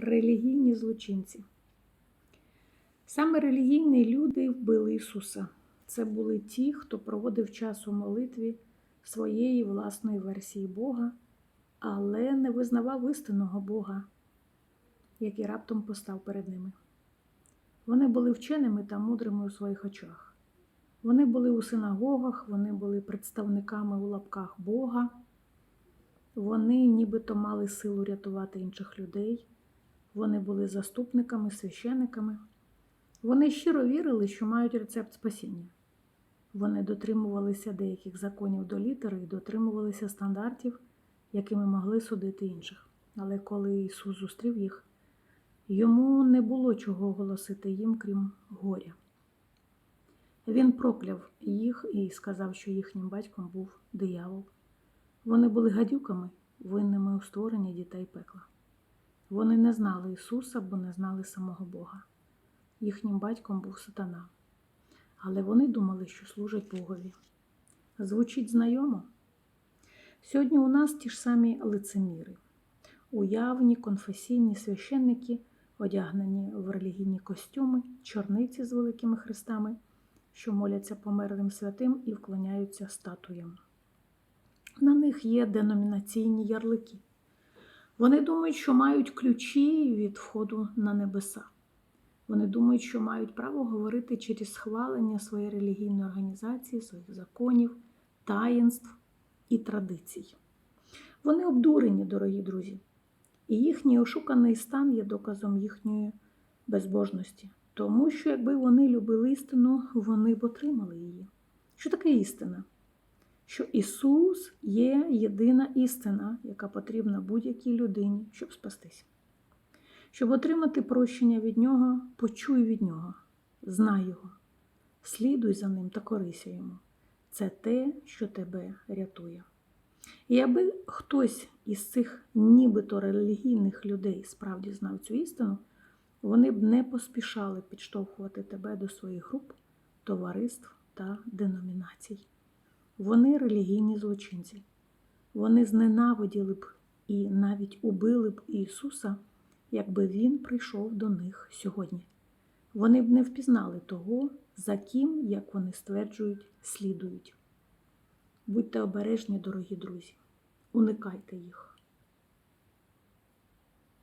Релігійні злочинці. Саме релігійні люди вбили Ісуса. Це були ті, хто проводив час у молитві своєї власної версії Бога, але не визнавав істинного Бога, який раптом постав перед ними. Вони були вченими та мудрими у своїх очах. Вони були у синагогах, вони були представниками у лапках Бога. Вони нібито мали силу рятувати інших людей. Вони були заступниками, священиками. Вони щиро вірили, що мають рецепт спасіння. Вони дотримувалися деяких законів до літери і дотримувалися стандартів, якими могли судити інших. Але коли Ісус зустрів їх, йому не було чого оголосити їм, крім горя. Він прокляв їх і сказав, що їхнім батьком був диявол. Вони були гадюками, винними у створенні дітей пекла. Вони не знали Ісуса, бо не знали самого Бога. Їхнім батьком був сатана. Але вони думали, що служать Богові. Звучить знайомо. Сьогодні у нас ті ж самі лицеміри, уявні конфесійні священники, одягнені в релігійні костюми, чорниці з великими хрестами, що моляться померлим святим і вклоняються статуям. На них є деномінаційні ярлики. Вони думають, що мають ключі від входу на небеса. Вони думають, що мають право говорити через схвалення своєї релігійної організації, своїх законів, таїнств і традицій. Вони обдурені, дорогі друзі, і їхній ошуканий стан є доказом їхньої безбожності. Тому що, якби вони любили істину, вони б отримали її. Що таке істина? Що Ісус є єдина істина, яка потрібна будь-якій людині, щоб спастись. Щоб отримати прощення від Нього, почуй від Нього, знай Його, слідуй за ним та корися йому. Це те, що тебе рятує. І аби хтось із цих нібито релігійних людей справді знав цю істину, вони б не поспішали підштовхувати тебе до своїх груп, товариств та деномінацій. Вони релігійні злочинці. Вони зненавиділи б і навіть убили б Ісуса, якби Він прийшов до них сьогодні. Вони б не впізнали того, за ким, як вони стверджують, слідують. Будьте обережні, дорогі друзі, уникайте їх.